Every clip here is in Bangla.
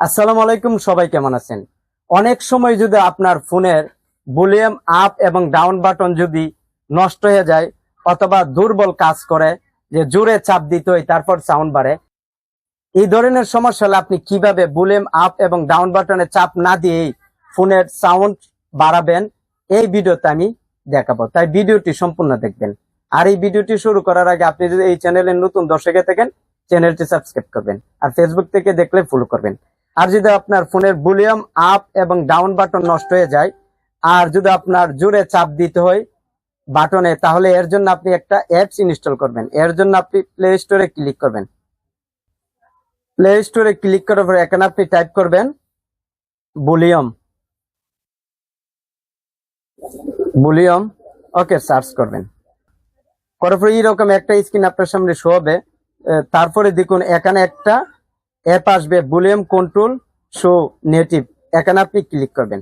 আসসালামু আলাইকুম, সবাই কেমন আছেন? অনেক সময় যদি আপনার ফোনের ভলিউম আপ এবং ডাউন বাটন যদি নষ্ট হয়ে যায় অথবা দুর্বল কাজ করে, যে জোরে চাপ দিতে হয়, তারপর সাউন্ড বাড়ে, এই ধরনের সমস্যা হলে আপনি কীভাবে ভলিউম আপ এবং ডাউন বাটনে চাপ না দিয়েই ফোনের সাউন্ড বাড়াবেন, এই ভিডিওতে আমি দেখাবো। তাই ভিডিওটি সম্পূর্ণ দেখবেন। আর এই ভিডিওটি শুরু করার আগে আপনি যদি এই চ্যানেলের নতুন দর্শকে থাকেন, চ্যানেলটি সাবস্ক্রাইব করবেন। আর ফেসবুক থেকে দেখলে ফলো করবেন। আর যদি আপনার ফোনের ভলিউম আপ এবং ডাউন বাটন নষ্ট হয়ে যায়, আর যদি আপনার জোরে চাপ দিতে হয় বাটনে, তাহলে এর জন্য আপনি একটা অ্যাপস ইনস্টল করবেন। এর জন্য আপনি প্লে স্টোরে ক্লিক করবেন। প্লে স্টোরে ক্লিক করার পরে এখানে আপনি টাইপ করবেন ভলিউম। ভলিউম, ওকে, সার্চ করবেন। করার পরে এরকম একটা স্ক্রিন আপনার সামনে শো হবে। তারপরে দেখুন এখানে একটা অ্যাপ আসবে ভলিউম কন্ট্রোল, শো, নেটিভ। এখানে আপনি ক্লিক করবেন।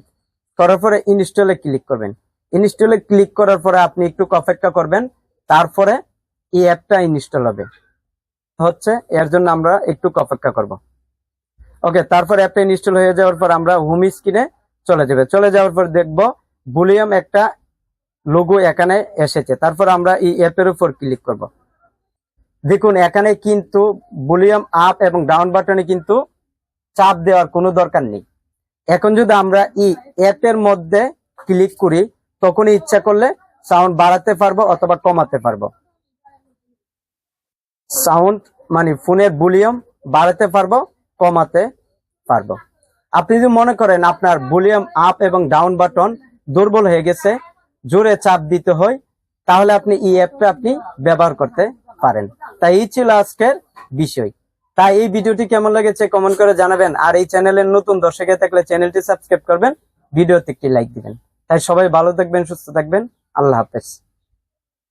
করার পরে ইনস্টলে ক্লিক করবেন। ইনস্টলে ক্লিক করার পরে আপনি একটু অপেক্ষা করবেন। তারপরে এই অ্যাপটা ইনস্টল হবে। হচ্ছে, এর জন্য আমরা একটু অপেক্ষা করব। ওকে, তারপর অ্যাপটা ইনস্টল হয়ে যাওয়ার পর আমরা হোম স্ক্রিনে চলে যাবে। চলে যাওয়ার পর দেখব, ভলিউম একটা লোগো এখানে এসেছে। তারপর আমরা এই অ্যাপের উপর ক্লিক করব। দেখুন, এখানে কিন্তু ভলিউম আপ এবং ডাউন বাটনে কিন্তু চাপ দেওয়ার কোনো দরকার নেই। এখন যদি আমরা এই অ্যাপের মধ্যে ক্লিক করি, তখনই ইচ্ছা করলে সাউন্ড বাড়াতে পারব অথবা কমাতে পারব। সাউন্ড মানে ফোনের ভলিউম বাড়াতে পারব, কমাতে পারব। আপনি যদি মনে করেন আপনার ভলিউম আপ এবং ডাউন বাটন দুর্বল হয়ে গেছে, জোরে চাপ দিতে হয়, তাহলে আপনি এই অ্যাপটা আপনি ব্যবহার করতে পারেন। তাই এই ছিল আজকের বিষয়। তাই এই ভিডিওটি কেমন লেগেছে কমেন্ট করে জানাবেন। আর এই চ্যানেলের নতুন দর্শকে থাকলে চ্যানেলটি সাবস্ক্রাইব করবেন, ভিডিওতে একটি লাইক দিবেন। তাই সবাই ভালো থাকবেন, সুস্থ থাকবেন। আল্লাহ হাফেজ।